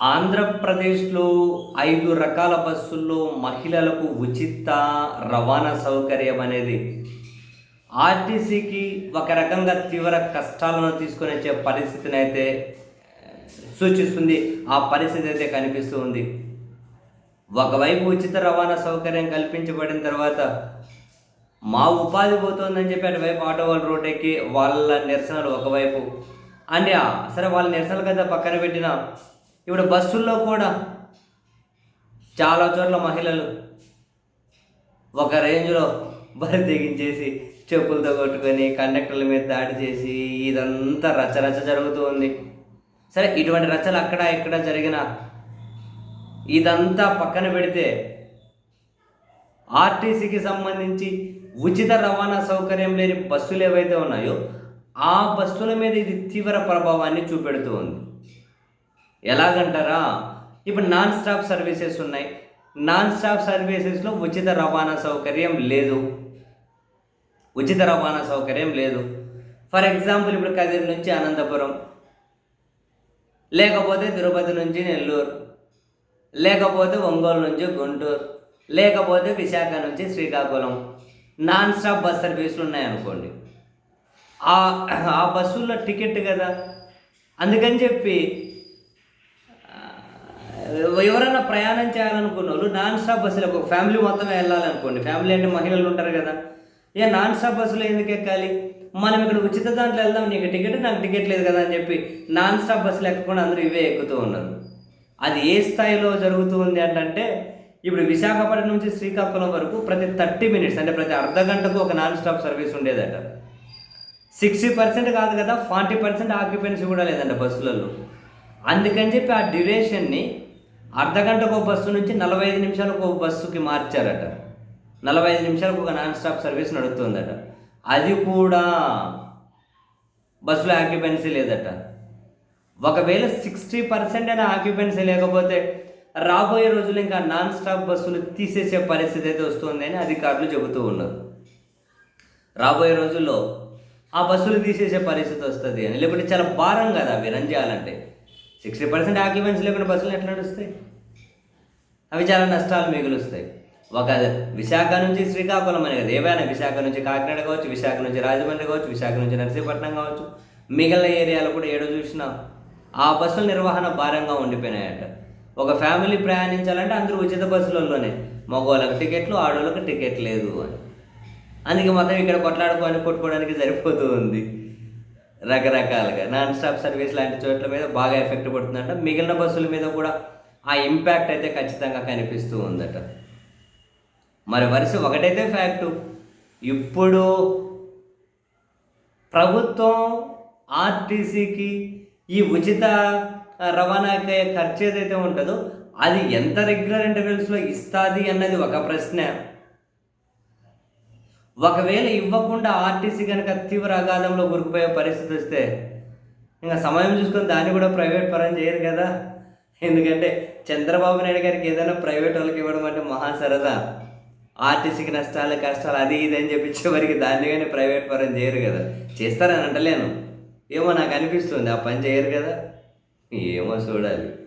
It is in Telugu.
ఆంధ్రప్రదేశ్లో ఐదు రకాల బస్సుల్లో మహిళలకు ఉచిత రవాణా సౌకర్యం అనేది. ఆర్టీసీకి ఒక రకంగా తీవ్ర కష్టాలను తీసుకొని వచ్చే పరిస్థితిని అయితే సూచిస్తుంది. ఆ పరిస్థితి అయితే కనిపిస్తూ ఉంది. ఒకవైపు ఉచిత రవాణా సౌకర్యం కల్పించబడిన తర్వాత మా ఉపాధి పోతుందని చెప్పి అటువైపు ఆటో వాళ్ళ రోడ్ ఎక్కి వాళ్ళ నిరసనలు ఒకవైపు. అండ్ సరే వాళ్ళ నిరసనలు కదా పక్కన పెట్టిన. ఇప్పుడు బస్సుల్లో కూడా చాలా చోట్ల మహిళలు ఒక రేంజ్లో బరి తెగించేసి చెప్పులతో కొట్టుకొని కండక్టర్ల మీద దాడి చేసి ఇదంతా రచ్చరచ్చ జరుగుతూ ఉంది. సరే ఇటువంటి రచ్చలు అక్కడ ఇక్కడ జరిగిన ఇదంతా పక్కన పెడితే ఆర్టీసీకి సంబంధించి ఉచిత రవాణా సౌకర్యం లేని బస్సులు ఏవైతే ఉన్నాయో ఆ బస్సుల మీద ఇది తీవ్ర ప్రభావాన్ని చూపెడుతూ ఉంది. ఎలాగంటారా? ఇప్పుడు నాన్ స్టాప్ సర్వీసెస్ ఉన్నాయి. నాన్ స్టాప్ సర్వీసెస్లో ఉచిత రవాణా సౌకర్యం లేదు. ఉచిత రవాణా సౌకర్యం లేదు. ఫర్ ఎగ్జాంపుల్ ఇప్పుడు కదిరి నుంచి అనంతపురం లేకపోతే తిరుపతి నుంచి నెల్లూరు లేకపోతే ఒంగోలు నుంచి గుంటూరు లేకపోతే విశాఖ నుంచి శ్రీకాకుళం నాన్ స్టాప్ బస్ సర్వీసులు ఉన్నాయనుకోండి ఆ ఆ బస్సుల్లో టికెట్ కదా. అందుకని చెప్పి ఎవరైనా ప్రయాణం చేయాలనుకున్న వాళ్ళు నాన్ స్టాప్ బస్సులకు ఒక ఫ్యామిలీ మొత్తం వెళ్ళాలనుకోండి. ఫ్యామిలీ అంటే మహిళలు ఉంటారు కదా. ఏ నాన్ స్టాప్ బస్సులో ఎందుకు ఎక్కాలి? మనం ఇక్కడ ఉచిత దాంట్లో వెళ్దాం నీకు టికెట్ నాకు టికెట్ లేదు కదా అని చెప్పి నాన్ స్టాప్ బస్సులు ఎక్కకుండా అందరూ ఇవే ఎక్కుతూ ఉన్నారు. అది ఏ స్థాయిలో జరుగుతూ ఉంది అంటే ఇప్పుడు విశాఖపట్నం నుంచి శ్రీకాకుళం వరకు ప్రతి థర్టీ మినిట్స్ అంటే ప్రతి అర్ధ గంటకు ఒక నాన్ స్టాప్ సర్వీస్ ఉండేదట. సిక్స్టీ పర్సెంట్ కాదు కదా ఫార్టీ పర్సెంట్ ఆక్యుపెన్సీ కూడా లేదంట బస్సులలో. అందుకని చెప్పి ఆ డ్యూరేషన్ని అర్ధగంటకు ఒక బస్సు నుంచి నలభై ఐదు నిమిషాలకు ఒక బస్సుకి మార్చారట. నలభై ఐదు నిమిషాలకు ఒక నాన్ స్టాప్ సర్వీస్ నడుస్తుందట అది కూడా బస్సులో ఆక్యుపెన్సీ లేదట. ఒకవేళ సిక్స్టీ పర్సెంట్ అయినా ఆక్యుపెన్సీ లేకపోతే రాబోయే రోజులు ఇంకా నాన్ స్టాప్ బస్సులు తీసేసే పరిస్థితి అయితే వస్తుంది అని అధికారులు చెబుతూ ఉన్నారు. రాబోయే రోజుల్లో ఆ బస్సులు తీసేసే పరిస్థితి వస్తుంది అని. లేకపోతే చాలా భారం కదా అవి రన్ చేయాలంటే. సిక్స్టీ పర్సెంట్ ఆక్యుపెన్సీ లేకుండా బస్సులు ఎట్లా నడుస్తాయి? అవి చాలా నష్టాలు మిగులుస్తాయి. ఒక విశాఖ నుంచి శ్రీకాకుళం అని కదా ఏవైనా విశాఖ నుంచి కాకినాడ కావచ్చు విశాఖ నుంచి రాజమండ్రి కావచ్చు విశాఖ నుంచి నర్సీపట్నం కావచ్చు మిగిలిన ఏరియాలో కూడా ఏడో చూసినా. ఆ బస్సుల నిర్వహణ భారంగా ఉండిపోయినాయట. ఒక ఫ్యామిలీ ప్రయాణించాలంటే అందరూ ఉచిత బస్సులలోనే. మగవాళ్ళకి టికెట్లు ఆడవాళ్ళకి టికెట్ లేదు అని. అందుకే మొత్తం ఇక్కడ కొట్లాడుకొని కొట్టుకోవడానికి సరిపోతూ ఉంది. రకరకాలుగా నాన్ స్టాప్ సర్వీస్ లాంటి చోట్ల మీద బాగా ఎఫెక్ట్ పడుతుందంట. మిగిలిన బస్సుల మీద కూడా ఆ ఇంపాక్ట్ అయితే ఖచ్చితంగా కనిపిస్తూ ఉందట. మరి వరుస ఒకటైతే ఫ్యాక్టు. ఇప్పుడు ప్రభుత్వం ఆర్టీసీకి ఈ ఉచిత రవాణాకి ఖర్చు ఏదైతే ఉంటుందో అది ఎంత రెగ్యులర్ ఇంటర్వెల్స్లో ఇస్తుంది అన్నది ఒక ప్రశ్న. ఒకవేళ ఇవ్వకుండా ఆర్టీసీ కనుక తీవ్ర అగాధంలో గురికిపోయే పరిస్థితి వస్తే ఇంకా సమయం చూసుకొని దాన్ని కూడా ప్రైవేట్ పరం చేయరు కదా. ఎందుకంటే చంద్రబాబు నాయుడు గారికి ఏదైనా ప్రైవేట్ వాళ్ళకి ఇవ్వడం అంటే మహా సరదా. ఆర్టీసీకి నష్టాలు కష్టాలు అది ఇది అని చెప్పించే చివరికి దాన్ని కానీ ప్రైవేట్ పరం చేయరు కదా. చేస్తారని అంటలేను. ఏమో నాకు అనిపిస్తుంది ఆ పని చేయరు కదా. ఏమో చూడాలి.